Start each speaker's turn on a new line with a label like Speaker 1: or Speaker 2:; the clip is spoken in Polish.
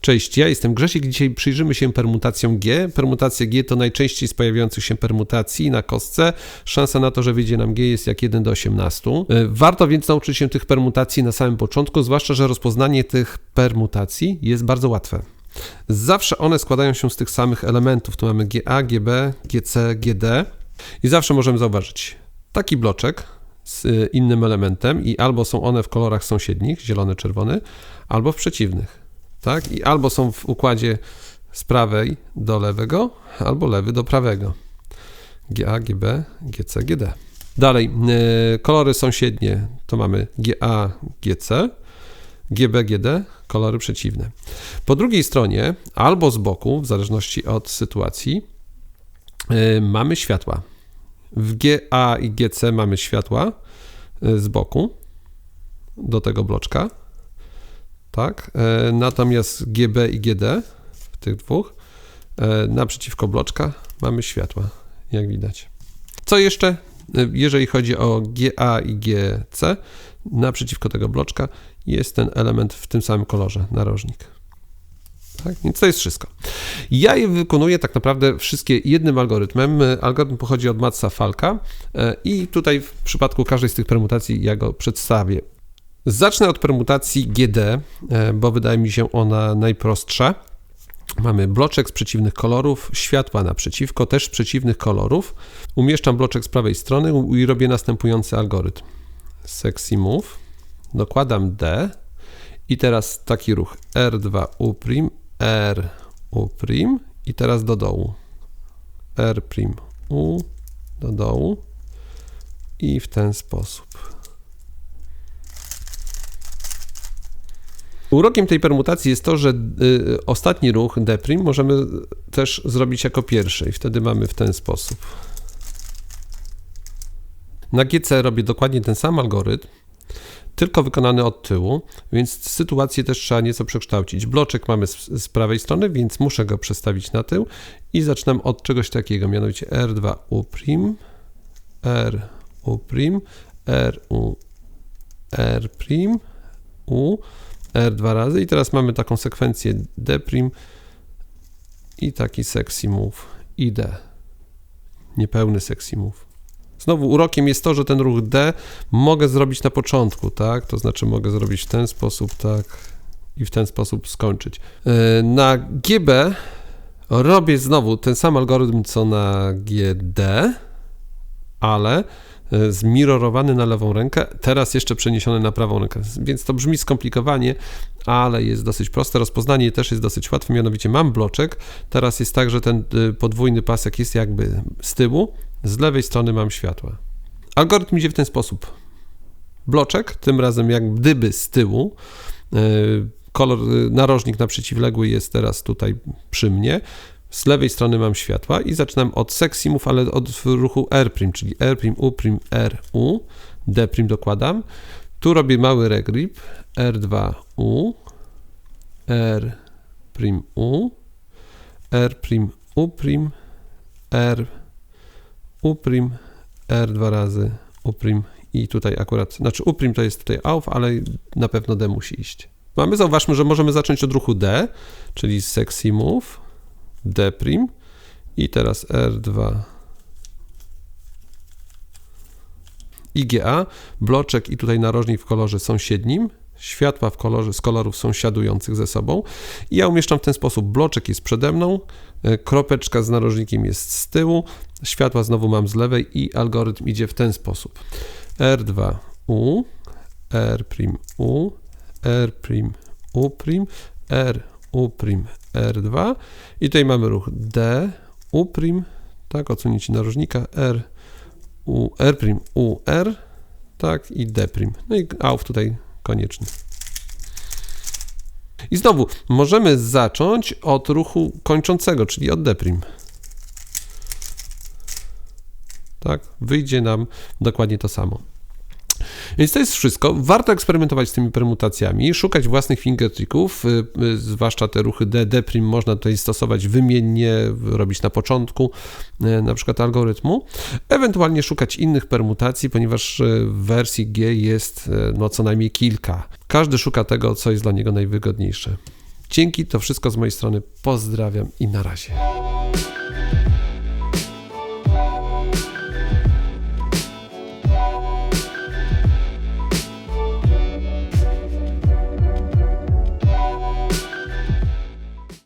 Speaker 1: Cześć, ja jestem Grzesiek. Dzisiaj przyjrzymy się permutacjom G. Permutacja G to najczęściej z pojawiających się permutacji na kostce. Szansa na to, że wyjdzie nam G jest jak 1 do 18. E, warto więc nauczyć się tych permutacji na samym początku, zwłaszcza, że rozpoznanie tych permutacji jest bardzo łatwe. Zawsze one składają się z tych samych elementów. Tu mamy GA, GB, GC, GD i zawsze możemy zauważyć taki bloczek z e, innym elementem i albo są one w kolorach sąsiednich, zielony, czerwony, albo w przeciwnych tak? I albo są w układzie z prawej do lewego, albo lewy do prawego. GA, GB, GC, GD. Dalej, yy, kolory sąsiednie to mamy GA, GC, GB, GD, kolory przeciwne. Po drugiej stronie, albo z boku, w zależności od sytuacji, yy, mamy światła. W GA i GC mamy światła yy, z boku do tego bloczka tak? E, natomiast GB i GD w tych dwóch e, naprzeciwko bloczka mamy światła, jak widać. Co jeszcze? E, jeżeli chodzi o GA i GC, naprzeciwko tego bloczka jest ten element w tym samym kolorze, narożnik. Tak? Więc to jest wszystko. Ja je wykonuję tak naprawdę wszystkie jednym algorytmem. Algorytm pochodzi od Matsa Falka i tutaj w przypadku każdej z tych permutacji ja go przedstawię. Zacznę od permutacji GD, e, bo wydaje mi się ona najprostsza. Mamy bloczek z przeciwnych kolorów, światła naprzeciwko, też przeciwnych kolorów. Umieszczam bloczek z prawej strony i robię następujący algorytm. Sexy move, dokładam D i teraz taki ruch R2 U', R U' i teraz do dołu. R' U do dołu i w ten sposób. Urokiem tej permutacji jest to, że y, ostatni ruch deprim możemy też zrobić jako pierwszy i wtedy mamy w ten sposób. Na GC robię dokładnie ten sam algorytm, tylko wykonany od tyłu, więc sytuację też trzeba nieco przekształcić. Bloczek mamy z, z, prawej strony, więc muszę go przestawić na tył i zaczynam od czegoś takiego, mianowicie R2 U', R U', R U, R', U, R dwa razy i teraz mamy taką sekwencję D' i taki sexy move i D. Niepełny sexy move. Znowu urokiem jest to, że ten ruch D mogę zrobić na początku, tak? To znaczy mogę zrobić w ten sposób, tak? I w ten sposób skończyć. E, na GB robię znowu ten sam algorytm co na GD, ale zmirorowany na lewą rękę, teraz jeszcze przeniesiony na prawą rękę. Więc to brzmi skomplikowanie, ale jest dosyć proste. Rozpoznanie też jest dosyć łatwe, mianowicie mam bloczek. Teraz jest tak, że ten e, podwójny pasek jest jakby z tyłu, z lewej strony mam światła. Algorytm idzie w ten sposób. Bloczek, tym razem jak gdyby z tyłu, e, kolor, narożnik na przeciwległy jest teraz tutaj przy mnie. Z lewej strony mam światła i zaczynam od seksimów, ale od ruchu R', czyli R', U', R, U, D' dokładam. Tu robię mały regrip, R2, U, R', U, R', U', R, U', R dwa razy, U' i tutaj akurat, znaczy U' to jest tutaj AUF, ale na pewno D musi iść. Mamy, zauważmy, że możemy zacząć od ruchu D, czyli sexy move, D' i teraz R2 IGA, bloczek i tutaj narożnik w kolorze sąsiednim, światła w kolorze z kolorów sąsiadujących ze sobą. I ja umieszczam w ten sposób, bloczek jest przede mną, e, kropeczka z narożnikiem jest z tyłu, światła znowu mam z lewej i algorytm idzie w ten sposób. R2U, R', R', U', R, U', R2 i tutaj mamy ruch D, U', tak, odsunięcie narożnika, R, U, R', U, R, tak, i D'. No i AUF tutaj konieczny. I znowu możemy zacząć od ruchu kończącego, czyli od D'. Tak, wyjdzie nam dokładnie to samo. Więc to jest wszystko. Warto eksperymentować z tymi permutacjami, szukać własnych fingertricków, y, y, zwłaszcza te ruchy D, D' można tutaj stosować wymiennie, robić na początku y, na przykład algorytmu, ewentualnie szukać innych permutacji, ponieważ w wersji G jest no co najmniej kilka. Każdy szuka tego, co jest dla niego najwygodniejsze. Dzięki, to wszystko z mojej strony. Pozdrawiam i na razie.